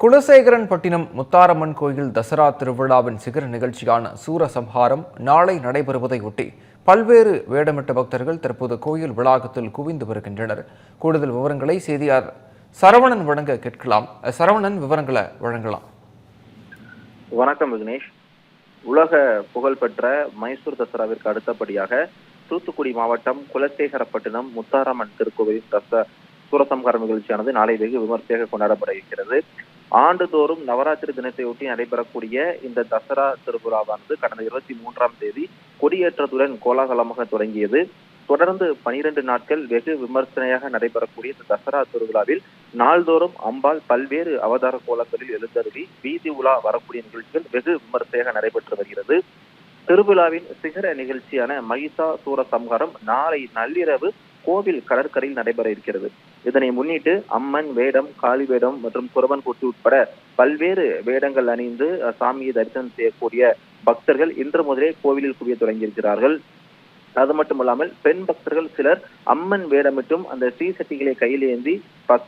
குலசேகரன் பட்டினம் முத்தாரம்மன் கோயில் தசரா திருவிழாவின் சிகர நிகழ்ச்சியான சூரசம்ஹாரம் நாளை நடைபெறுவதையொட்டி பல்வேறு வேடமிட்ட பக்தர்கள் தற்போது கோயில் வளாகத்தில் குவிந்து வருகின்றனர். கூடுதல் விவரங்களை செய்தியார் சரவணன் வழங்க கேட்கலாம். சரவணன் விவரங்களை வழங்கலாம். வணக்கம் விக்னேஷ். உலக புகழ்பெற்ற மைசூர் தசராவிற்கு அடுத்தபடியாக தூத்துக்குடி மாவட்டம் குலசேகரப்பட்டினம் முத்தாரம்மன் திருக்கோவில் தச சூரசம்ஹாரம் நிகழ்ச்சியானது நாளை வெகு விமர்சையாக கொண்டாடப்பட இருக்கிறது ஆண்டுதோறும் நவராத்திரி தினத்தையொட்டி நடைபெறக்கூடிய இந்த தசரா திருவிழாவானது கடந்த இருபத்தி மூன்றாம் தேதி கொடியேற்றத்துடன் கோலாகலமாக தொடங்கியது. தொடர்ந்து பனிரெண்டு நாட்கள் வெகு விமர்சனையாக நடைபெறக்கூடிய இந்த தசரா திருவிழாவில் நாள்தோறும் அம்பாள் பல்வேறு அவதார கோலங்களில் எழுந்தருளி வீதி உலா வரக்கூடிய நிகழ்ச்சிகள் வெகு விமர்சையாக நடைபெற்று வருகிறது. திருவிழாவின் சிகர நிகழ்ச்சியான மகிஷா சூர சம்ஹாரம் நாளை நள்ளிரவு கோவில் கடற்கரையில் நடைபெற இருக்கிறது. இதனை முன்னிட்டு அம்மன் வேடம் காளி வேடம் மற்றும் குரவன் கொட்டி உட்பட பல்வேறு வேடங்கள் அணிந்து அஹ், சாமியை தரிசனம் செய்யக்கூடிய பக்தர்கள் இன்று முதலே கோவிலில் குவிய தொடங்கியிருக்கிறார்கள். அது மட்டுமல்லாமல் பெண் பக்தர்கள் சிலர் அம்மன் வேடமிட்டும் அந்த ஸ்ரீசக்திகளை கையில் ஏந்தி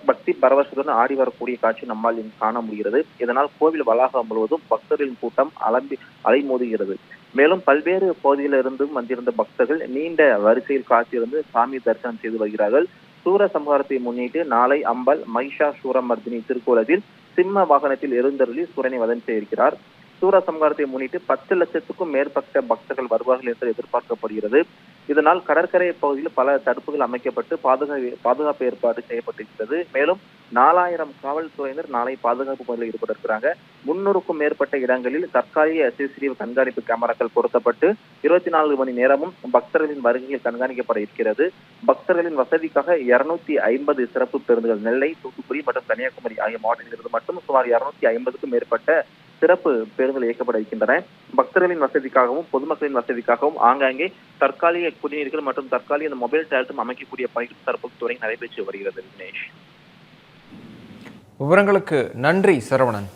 பக்தி பரவசத்துடன் ஆடி வரக்கூடிய காட்சி நம்மால் காண முடிகிறது. இதனால் கோவில் வளாகம் முழுவதும் பக்தர்களின் கூட்டம் அலம்பி அலைமோதுகிறது. மேலும் பல்வேறு பகுதியிலிருந்தும் வந்திருந்த பக்தர்கள் நீண்ட வரிசையில் காத்திருந்து சாமி தரிசனம் செய்து வருகிறார்கள். சூர சம்ஹாரத்தை முன்னிட்டு நாளை அம்பல் மைஷா சூரமர்தினி திருக்கோலத்தில் சிம்ம வாகனத்தில் எழுந்தருளி சூரனை வதம் செய்திருக்கிறார். சூர சம்ஹாரத்தை முன்னிட்டு பத்து லட்சத்துக்கும் மேற்பட்ட பக்தர்கள் வருவார்கள் என்று எதிர்பார்க்கப்படுகிறது. இதனால் கடற்கரை பகுதியில் பல தடுப்புகள் அமைக்கப்பட்டு பாதுகாப்பு பாதுகாப்பு ஏற்பாடு செய்யப்பட்டிருக்கிறது. மேலும் நாலாயிரம் காவல்துறையினர் நாளை பாதுகாப்பு பணியில் ஈடுபட இருக்கிறாங்க முன்னூறுக்கும் மேற்பட்ட இடங்களில் தற்காலிக சிசிடிவி கண்காணிப்பு கேமராக்கள் பொருத்தப்பட்டு இருபத்தி நான்கு மணி நேரமும் பக்தர்களின் வருகையில் கண்காணிக்கப்பட இருக்கிறது. பக்தர்களின் வசதிக்காக இருநூத்தி ஐம்பது சிறப்பு பேருந்துகள் நெல்லை தூத்துக்குடி மற்றும் கன்னியாகுமரி ஆகிய மாவட்டங்களிலிருந்து மட்டும் சுமார் இருநூத்தி ஐம்பதுக்கும் மேற்பட்ட சிறப்பு பேருந்துகள் இயக்கப்பட இருக்கின்றன. பக்தர்களின் வசதிக்காகவும் பொதுமக்களின் வசதிக்காகவும் ஆங்காங்கே தற்காலிக குடிநீர்கள் மற்றும் தற்காலிக இந்த மொபைல் டேலட்டும் அமைக்கக்கூடிய பணிகள் தற்போது துறை நடைபெற்று வருகிறது விக்னேஷ் விவரங்களுக்கு நன்றி சரவணன்.